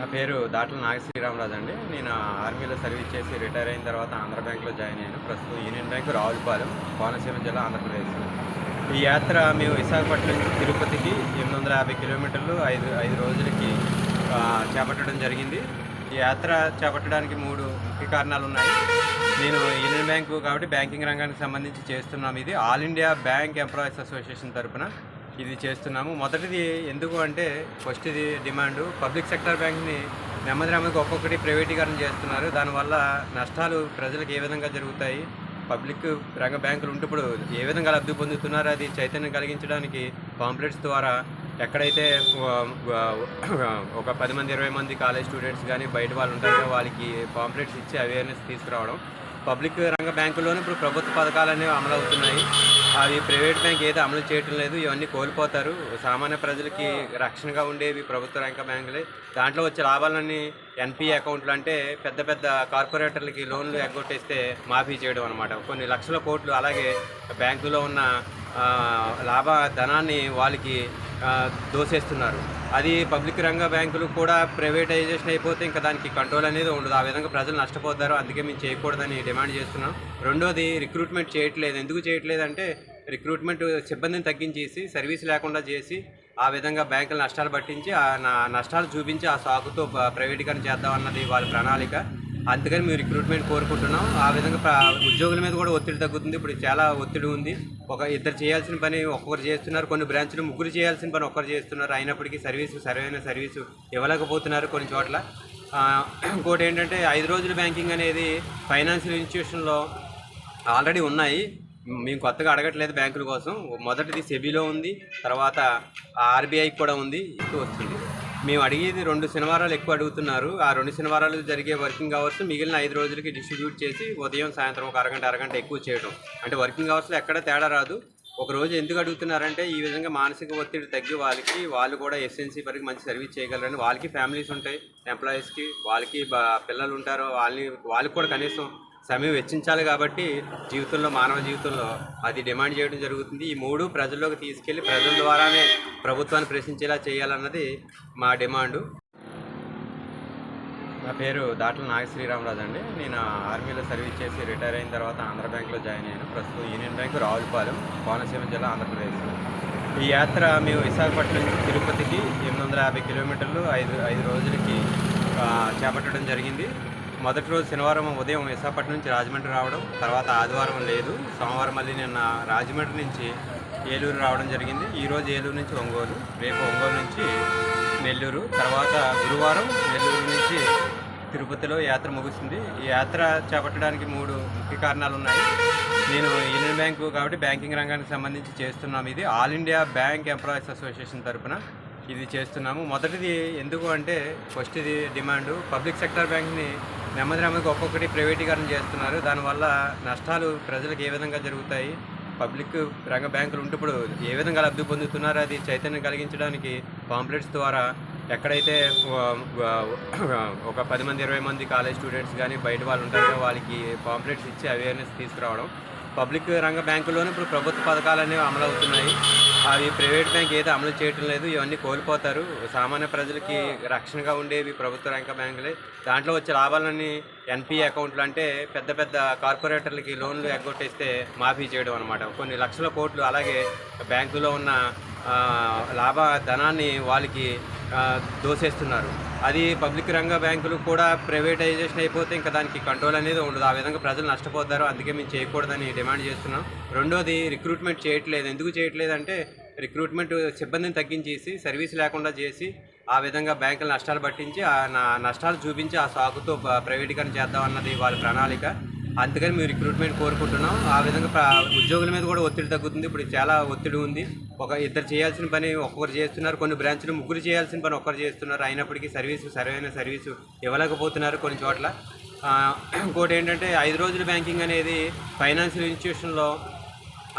నా పేరు దాట్ల నాగ శ్రీరామరాజు అండి. నేను ఆర్మీలో సర్వీస్ చేసి రిటైర్ అయిన తర్వాత ఆంధ్ర బ్యాంక్లో జాయిన్ అయ్యాను. ప్రస్తుతం యూనియన్ బ్యాంక్ రావులపాలెం కోనసీమ జిల్లా ఆంధ్రప్రదేశ్. ఈ యాత్ర మేము విశాఖపట్నం నుంచి తిరుపతికి ఎనిమిది వందల యాభై కిలోమీటర్లు ఐదు ఐదు రోజులకి చేపట్టడం జరిగింది. ఈ యాత్ర చేపట్టడానికి మూడు ముఖ్య కారణాలు ఉన్నాయి. నేను యూనియన్ బ్యాంకు కాబట్టి బ్యాంకింగ్ రంగానికి సంబంధించి చేస్తున్నాం ఇది. All India bank employees association తరపున ఇది చేస్తున్నాము. మొదటిది ఎందుకు అంటే ఫస్ట్ ఇది డిమాండ్ పబ్లిక్ సెక్టర్ బ్యాంక్ని నెమ్మది నెమ్మదిగా ఒక్కొక్కటి ప్రైవేటీకరణ చేస్తున్నారు. దానివల్ల నష్టాలు ప్రజలకు ఏ విధంగా జరుగుతాయి? పబ్లిక్ రంగ బ్యాంకులు ఉంటే ఇప్పుడు ఏ విధంగా లబ్ధి పొందుతున్నారో? అది చైతన్యం కలిగించడానికి పాంప్లెట్స్ ద్వారా ఎక్కడైతే ఒక పది మంది ఇరవై మంది కాలేజ్ స్టూడెంట్స్ కానీ బయట వాళ్ళు ఉంటారో వాళ్ళకి పాంప్లెట్స్ ఇచ్చి అవేర్నెస్ తీసుకురావడం. పబ్లిక్ రంగ బ్యాంకుల్లోనే ఇప్పుడు ప్రభుత్వ పథకాలు అనేవి అవి ప్రైవేట్ బ్యాంక్ ఏదో అమలు చేయటం లేదు ఇవన్నీ కోల్పోతారు. సామాన్య ప్రజలకి రక్షణగా ఉండేవి ప్రభుత్వ రంగ బ్యాంకులే. దాంట్లో వచ్చే లాభాలన్నీ ఎన్పిఏ అకౌంట్లు అంటే పెద్ద పెద్ద కార్పొరేటర్లకి లోన్లు ఎగ్గొట్టేస్తే మాఫీ చేయడం అనమాట కొన్ని లక్షల కోట్లు అలాగే బ్యాంకులో ఉన్న లాభ ధనాన్ని వాళ్ళకి దోసేస్తున్నారు. అది పబ్లిక్ రంగ బ్యాంకులు కూడా ప్రైవేటైజేషన్ అయిపోతే ఇంకా దానికి కంట్రోల్ అనేది ఉండదు. ఆ విధంగా ప్రజలు నష్టపోతారు. అందుకే మేము చేయకూడదని డిమాండ్ చేస్తున్నాం. రెండోది రిక్రూట్మెంట్ చేయట్లేదు. ఎందుకు చేయట్లేదు అంటే రిక్రూట్మెంట్ సిబ్బందిని తగ్గించేసి సర్వీస్ లేకుండా చేసి ఆ విధంగా బ్యాంకులు నష్టాలు పట్టించి ఆ నా- నష్టాలు చూపించి ఆ సాకుతో ప్రైవేటీకరణ చేద్దాం అన్నది వాళ్ళ ప్రణాళిక. అందుకని మేము రిక్రూట్మెంట్ కోరుకుంటున్నాం. ఆ విధంగా ఉద్యోగుల మీద కూడా ఒత్తిడి తగ్గుతుంది. ఇప్పుడు చాలా ఒత్తిడి ఉంది. ఒక ఇద్దరు చేయాల్సిన పని ఒక్కొక్కరు చేస్తున్నారు. కొన్ని బ్రాంచ్లు ముగ్గురు చేయాల్సిన పని ఒక్కరు చేస్తున్నారు. అయినప్పటికీ సర్వీసు సరైన సర్వీసు ఇవ్వలేకపోతున్నారు కొన్ని చోట్ల. ఇంకోటి ఏంటంటే ఐదు రోజుల బ్యాంకింగ్ అనేది ఫైనాన్షియల్ ఇన్స్టిట్యూషన్లో ఆల్రెడీ ఉన్నాయి. మేము కొత్తగా అడగట్లేదు బ్యాంకుల కోసం. మొదటిది సెబీలో ఉంది. తర్వాత ఆర్బీఐ కూడా ఉంది. వస్తుంది. మేము అడిగేది రెండు శనివారాలు ఎక్కువ అడుగుతున్నారు. ఆ రెండు శనివారాలు జరిగే వర్కింగ్ అవర్స్ మిగిలిన ఐదు రోజులకి డిస్ట్రిబ్యూట్ చేసి ఉదయం సాయంత్రం ఒక అరగంట అరగంట ఎక్కువ చేయడం అంటే వర్కింగ్ అవర్స్లో ఎక్కడ తేడా రాదు. ఒక రోజు ఎందుకు అడుగుతున్నారంటే ఈ విధంగా మానసిక ఒత్తిడి తగ్గి వాళ్ళకి వాళ్ళు కూడా ఎస్ఎన్సీ వరకు మంచి సర్వీస్ చేయగలరని వాళ్ళకి ఫ్యామిలీస్ ఉంటాయి. ఎంప్లాయీస్కి వాళ్ళకి పిల్లలు ఉంటారు. వాళ్ళని వాళ్ళకి కూడా కనీసం సమయం వెచ్చించాలి కాబట్టి జీవితంలో మానవ జీవితంలో అది డిమాండ్ చేయడం జరుగుతుంది. ఈ మూడు ప్రజల్లోకి తీసుకెళ్ళి ప్రజల ద్వారానే ప్రభుత్వాన్ని ప్రశ్నించేలా చేయాలన్నది మా డిమాండు. నా పేరు దాట్ల నాగ శ్రీరామరాజు అండి. నేను ఆర్మీలో సర్వీస్ చేసి రిటైర్ అయిన తర్వాత ఆంధ్ర బ్యాంక్లో జాయిన్ అయ్యాను. ప్రస్తుతం యూనియన్ బ్యాంక్ రావులపాలెం కోనసీమ జిల్లా ఆంధ్రప్రదేశ్. ఈ యాత్ర మేము విశాఖపట్నం నుంచి తిరుపతికి ఎనిమిది వందల యాభై కిలోమీటర్లు ఐదు ఐదు రోజులకి చేపట్టడం జరిగింది. మొదటి రోజు శనివారం ఉదయం విశాఖపట్నం నుంచి రాజమండ్రి రావడం తర్వాత ఆదివారం లేదు. సోమవారం మళ్ళీ నిన్న రాజమండ్రి నుంచి ఏలూరు రావడం జరిగింది. ఈరోజు ఏలూరు నుంచి ఒంగోలు రేపు ఒంగోలు నుంచి నెల్లూరు తర్వాత గురువారం నెల్లూరు నుంచి తిరుపతిలో యాత్ర ముగుస్తుంది. ఈ యాత్ర చేపట్టడానికి మూడు ముఖ్య కారణాలు ఉన్నాయి. నేను యూనియన్ బ్యాంకు కాబట్టి బ్యాంకింగ్ రంగానికి సంబంధించి చేస్తున్నాం ఇది. All India bank employees association తరపున ఇది చేస్తున్నాము. మొదటిది ఎందుకు అంటే ఫస్ట్ ఇది డిమాండ్ పబ్లిక్ సెక్టర్ బ్యాంక్ని నెమ్మది నెమ్మదిగా ఒక్కొక్కటి ప్రైవేటీకరణ చేస్తున్నారు. దానివల్ల నష్టాలు ప్రజలకు ఏ విధంగా జరుగుతాయి? పబ్లిక్ రంగ బ్యాంకులు ఉంటే ఇప్పుడు ఏ విధంగా లబ్ధి పొందుతున్నారో? అది చైతన్యం కలిగించడానికి పాంప్లెట్స్ ద్వారా ఎక్కడైతే ఒక పది మంది ఇరవై మంది కాలేజ్ స్టూడెంట్స్ కానీ బయట వాళ్ళు ఉంటారో వాళ్ళకి పాంప్లెట్స్ ఇచ్చి అవేర్నెస్ తీసుకురావడం. పబ్లిక్ రంగ బ్యాంకుల్లోనే ఇప్పుడు ప్రభుత్వ పథకాలు అనేవి అమలు అవుతున్నాయి అవి ప్రైవేట్ బ్యాంక్ ఏదో అమలు చేయటం లేదు ఇవన్నీ కోల్పోతారు. సామాన్య ప్రజలకి రక్షణగా ఉండేవి ప్రభుత్వ రంగ బ్యాంకులే. దాంట్లో వచ్చే లాభాలన్నీ ఎన్పిఏ అకౌంట్లు అంటే పెద్ద పెద్ద కార్పొరేటర్లకి లోన్లు ఎగ్గొట్టేస్తే మాఫీ చేయడం అనమాట కొన్ని లక్షల కోట్లు అలాగే బ్యాంకులో ఉన్న లాభ ధనాన్ని వాళ్ళకి దోసేస్తున్నారు. అది పబ్లిక్ రంగ బ్యాంకులు కూడా ప్రైవేటైజేషన్ అయిపోతే ఇంకా దానికి కంట్రోల్ అనేది ఉండదు. ఆ విధంగా ప్రజలు నష్టపోతారు. అందుకే మేము చేయకూడదని డిమాండ్ చేస్తున్నాం. రెండోది రిక్రూట్మెంట్ చేయట్లేదు. ఎందుకు చేయట్లేదు అంటే రిక్రూట్మెంట్ సిబ్బందిని తగ్గించేసి సర్వీస్ లేకుండా చేసి ఆ విధంగా బ్యాంకులు నష్టాలు పట్టించి ఆ నా- నష్టాలు చూపించి ఆ సాకుతో ప్రైవేటీకరణ చేద్దాం అన్నది వాళ్ళ ప్రణాళిక. అందుకని మేము రిక్రూట్మెంట్ కోరుకుంటున్నాం. ఆ విధంగా ఉద్యోగుల మీద కూడా ఒత్తిడి తగ్గుతుంది. ఇప్పుడు చాలా ఒత్తిడి ఉంది. ఒక ఇద్దరు చేయాల్సిన పని ఒక్కొక్కరు చేస్తున్నారు. కొన్ని బ్రాంచ్లు ముగ్గురు చేయాల్సిన పని ఒక్కరు చేస్తున్నారు. అయినప్పటికీ సర్వీసు సరైన సర్వీసు ఇవ్వలేకపోతున్నారు కొన్ని చోట్ల. ఇంకోటి ఏంటంటే ఐదు రోజుల బ్యాంకింగ్ అనేది ఫైనాన్షియల్ ఇన్స్టిట్యూషన్లో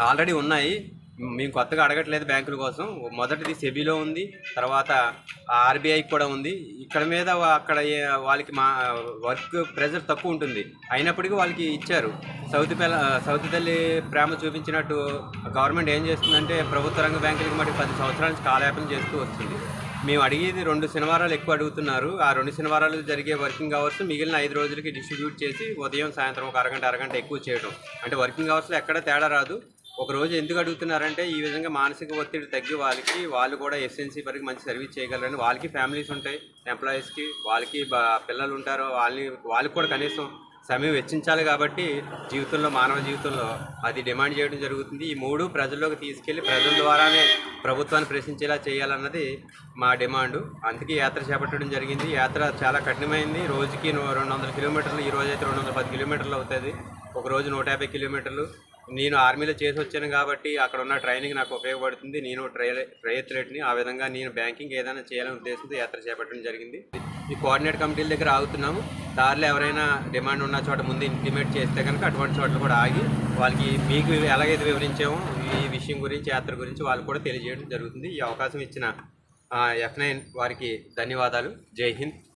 ఆల్రెడీ ఉన్నాయి. మేము కొత్తగా అడగట్లేదు బ్యాంకుల కోసం. మొదటిది సెబీలో ఉంది తర్వాత ఆర్బీఐ కూడా ఉంది. ఇక్కడ మీద అక్కడ వాళ్ళకి మా వర్క్ ప్రెజర్ తక్కువ ఉంటుంది. అయినప్పటికీ వాళ్ళకి ఇచ్చారు. సౌతి పిల్ల సౌతి తల్లి ప్రేమ చూపించినట్టు గవర్నమెంట్ ఏం చేస్తుందంటే ప్రభుత్వ రంగ బ్యాంకులకి మటుకు పది సంవత్సరాల నుంచి కాలయాపన చేస్తూ వస్తుంది. మేము అడిగేది రెండు శనివారాలు ఎక్కువ అడుగుతున్నారు. ఆ రెండు శనివారాలు జరిగే వర్కింగ్ అవర్స్ మిగిలిన ఐదు రోజులకి డిస్ట్రిబ్యూట్ చేసి ఉదయం సాయంత్రం ఒక అరగంట అరగంట ఎక్కువ చేయడం అంటే వర్కింగ్ అవర్స్లో ఎక్కడ తేడా రాదు. ఒకరోజు ఎందుకు అడుగుతున్నారంటే ఈ విధంగా మానసిక ఒత్తిడి తగ్గి వాళ్ళకి వాళ్ళు కూడా ఎస్ఎన్సీ వరకు మంచి సర్వీస్ చేయగలరని వాళ్ళకి ఫ్యామిలీస్ ఉంటాయి. ఎంప్లాయీస్కి వాళ్ళకి పిల్లలు ఉంటారు. వాళ్ళని వాళ్ళకి కూడా కనీసం సమయం వెచ్చించాలి కాబట్టి జీవితంలో మానవ జీవితంలో అది డిమాండ్ చేయడం జరుగుతుంది. ఈ మూడు ప్రజల్లోకి తీసుకెళ్ళి ప్రజల ద్వారానే ప్రభుత్వాన్ని ప్రశ్నించేలా చేయాలన్నది మా డిమాండ్. అందుకే యాత్ర చేపట్టడం జరిగింది. యాత్ర చాలా కఠినమైంది. రోజుకి రెండు వందల కిలోమీటర్లు ఈ రోజు అయితే రెండు వందల పది కిలోమీటర్లు అవుతుంది. ఒక రోజు నూట యాభై కిలోమీటర్లు. నేను ఆర్మీలో చేసి వచ్చాను కాబట్టి అక్కడ ఉన్న ట్రైనింగ్ నాకు ఉపయోగపడుతుంది. నేను ట్రై ట్రయత్లెట్ని ఆ విధంగా నేను బ్యాంకింగ్ ఏదైనా చేయాలనే ఉద్దేశంతో యాత్ర చేపట్టడం జరిగింది. ఈ కోఆర్డినేట్ కమిటీల దగ్గర ఆగుతున్నాము. దారిలో ఎవరైనా డిమాండ్ ఉన్న చోట ముందు ఇంప్లిమెంట్ చేస్తే కనుక అటువంటి చోట్ల కూడా ఆగి వాళ్ళకి మీకు ఎలాగైతే వివరించామో ఈ విషయం గురించి యాత్ర గురించి వాళ్ళు కూడా తెలియజేయడం జరుగుతుంది. ఈ అవకాశం ఇచ్చిన ఎఫ్ నైన్ వారికి ధన్యవాదాలు. జై హింద్.